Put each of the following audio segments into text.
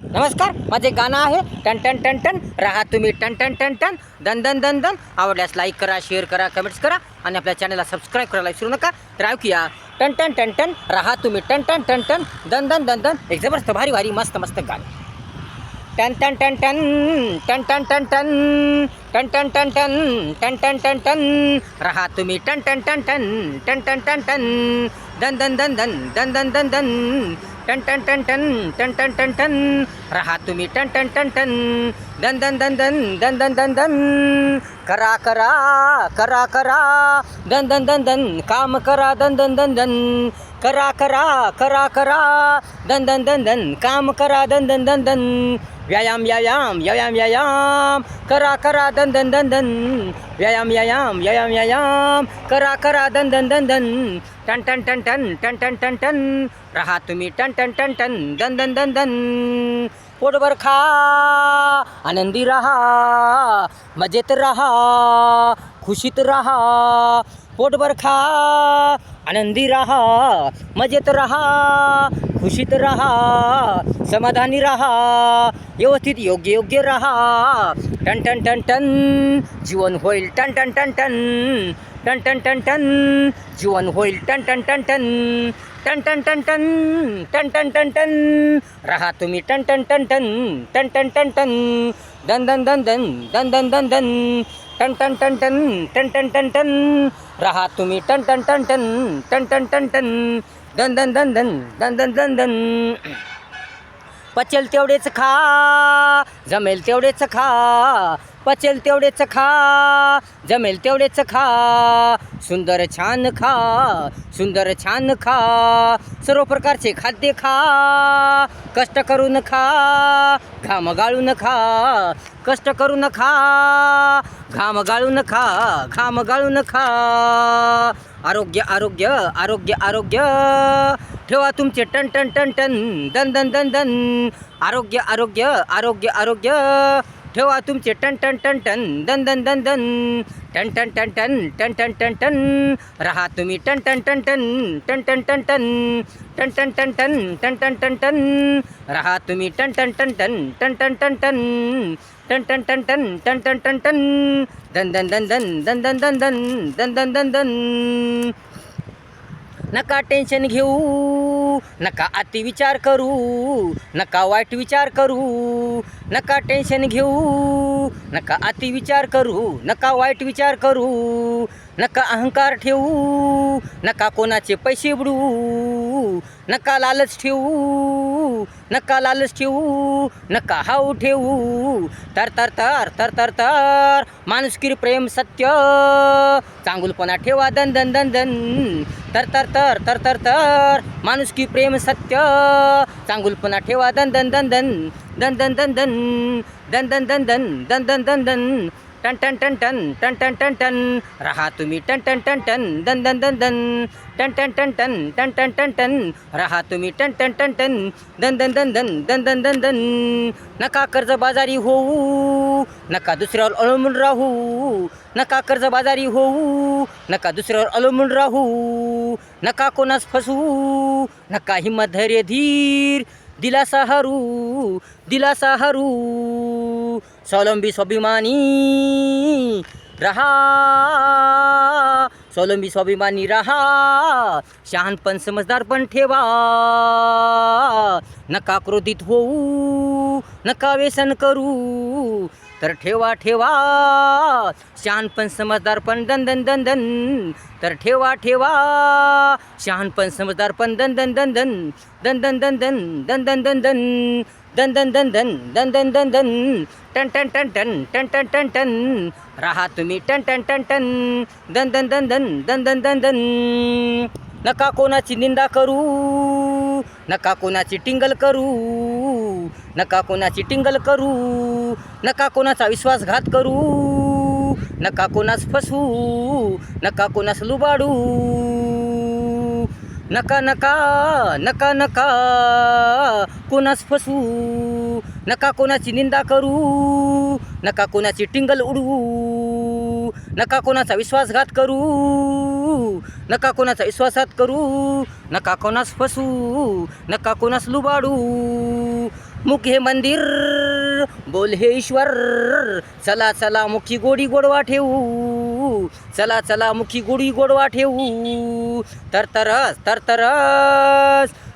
नमस्कार माझे गाणं आहे टन टन टन टन राहा तुम्ही टन टन टन टन दन दन दन दन आवडल्यास लाईक करा शेअर करा कमेंट्स करा आणि आपल्या चॅनलला सबस्क्राईब करायला विसरू नका तर ऐकूया टन टन टन टन राहा तुम्ही टन टन टन टन दन दन दन दन एक जबरदस्त भारी भारी मस्त मस्त गाणं टन टन टन टन टन टन टन टन टन टन टन टन टन टन टन टन राहा तुम्ही टन टन टन टन टन टन टन टन दन दन दन दन दन दन दन दन टन टन टन टन टन टन टन टन राहा तुम्ही टन टन टन टन दन दन दन दन दन दन दन दन करा करा करा करा दन दन दन दन काम करा दन दन दन दन करा करा करा करा दन दन दन दन काम करा दन दन दन दन व्यायाम व्यायाम व्यायाम व्यायाम करा करा दन दन दन दन व्यायाम व्यायाम व्यायाम व्यायाम करा करा दन दन दन दन टन टन टन टन टन टन टन टन रहा तुम्ही टन टन टन टन दन दन दन दन पोटभर खा आनंदी रहा मजेत रहा खुशीत रहा पोटभर खा आनंदी राहा मजेत राहा खुशीत राहा समाधानी राहा व्यवस्थित योग्य योग्य राहा टन टन टन टन जीवन होईल टन टन टन टन टन टन टन टन जीवन होईल टन टन टन टन टन टन टन टन टन टन टन टन राहा तुम्ही टन टन टन टन टन टन टन टन दन दन दन दन दन दन दन दन टन टन टन टन टन टन टन टन राहा तुम्ही टन टन टन टन टन टन टन टन दन दन दन दन दन दन दन दन पचेल तेवढेच खा जमेल तेवढेच खा पचेल तेवढेच खा जमेल तेवढेच खा सुंदर छान खा सुंदर छान खा सर्व प्रकारचे खाद्य खा कष्ट करून खा घाम गाळून खा कष्ट करून खा घाम गाळून खा घाम गाळून खा. आरोग्य आरोग्य आरोग्य आरोग्य ठेवा तुमचे टन टन टन टन दन दन दन दन आरोग्य आरोग्य आरोग्य आरोग्य ठेवा तुमचे टन टन टन टन दन दन दन दन टन टन टन टन टन टन टन टन राहा तुम्ही टन टन टन टन टन टन टन टन टन टन टन टन टन टन टन टन राहा तुम्ही टन टन टन टन टन टन टन टन टन टन टन टन टन टन टन टन दन दन दन दन दन दन दन दन दन दन दन दन नका टेन्शन घेऊ नका अति विचार करू नका वाईट विचार करू नका टेन्शन घेऊ नका अति विचार करू नका वाईट विचार करू नका अहंकार ठेवू नका कोणाचे पैसे बुडू नका लालच ठेवू. नका लालच ठेवू नका हाऊ ठेवू तर तर तर तर तर तर माणुसकीर प्रेम सत्य चांगुलपणा ठेवा दन दन दन दन तर तर तर तर तर तर माणुसकी प्रेम सत्य चांगुलपणा ठेवा दन दन दन दन दन दन दन दन दन दन दन दन दन दन दन दन टन टन टन टन टन टन टन टन रहा तुम्ही टन टन टन टन दन दन दन दन टन टन टन टन टन टन टन टन रहा तुम्ही टन टन टन टन दन दन दन दन दन दन दन दन नका कर्जबाजारी होऊ नका दुसऱ्यावर अवलंबून राहू नका कर्ज बाजारी होऊ नका दुसऱ्यावर अवलंबून राहू नका कोणास फसवू नका हिम्मत धैर्य धीर दिलासा हरू दिलासा हरू स्वावलंबी स्वाभिमानी रहा स्वावलंबी स्वाभिमानी रहा शहाणपण समजदार पण ठेवा नका क्रोधित होऊ नका व्यसन करू तर ठेवा ठेवा शहाणपण समजदार पण दन दन दन दन तर ठेवा ठेवा शहाणपण समजदार पण दन दन दन दन दन दन दन दन दन दन दन दन दन दन दन दन दन दन दन टन टन टन टन टन टन टन टन राहा तुम्ही टन टन टन टन दन दन दन दन दन दन दन दन नका कोणाची निंदा करू नका कोणाची टिंगल करू नका कोणाची टिंगल करू नका कोणाचा विश्वासघात करू नका कोणास फसवू नका कोणास लुबाडू नका नका नका नका कोणास फसवू नका कोणाची निंदा करू नका कोणाची टिंगल उडवू नका कोणाचा विश्वासघात करू नका कोणाचा विश्वासात करू नका कोणास फसवू नका कोणास लुबाडू मुख हे मंदिर बोल हे ईश्वर चला चला मुखी गोडी गोडवा ठेवू. चला चला मुखी गोडी गोडवा ठेवू. तरतरस तरतरस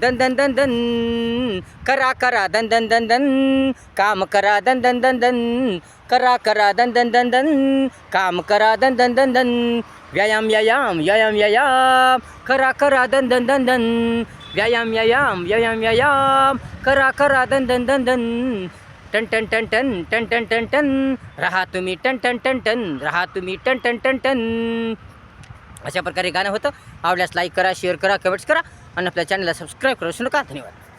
दन दन दन दन करा करा दन दन दन दन काम करा दन दन दन दन करा करा दन दन दन दन काम करा दन दन दन दन व्यायाम व्यायाम व्यायाम व्यायाम करा करा दन दन दन दन व्यायाम व्यायाम व्यायाम व्यायाम करा करा दन दन दन दन टन टन टन टन टन टन टन टन राहा तुम्ही टन टन टन टन राहा तुम्ही टन टन टन टन अशा प्रकारे गाणं होतं आवडल्यास लाईक करा शेअर करा कमेंट्स करा आणि आपल्या चॅनलला सबस्क्राईब करू विसरू नका. धन्यवाद.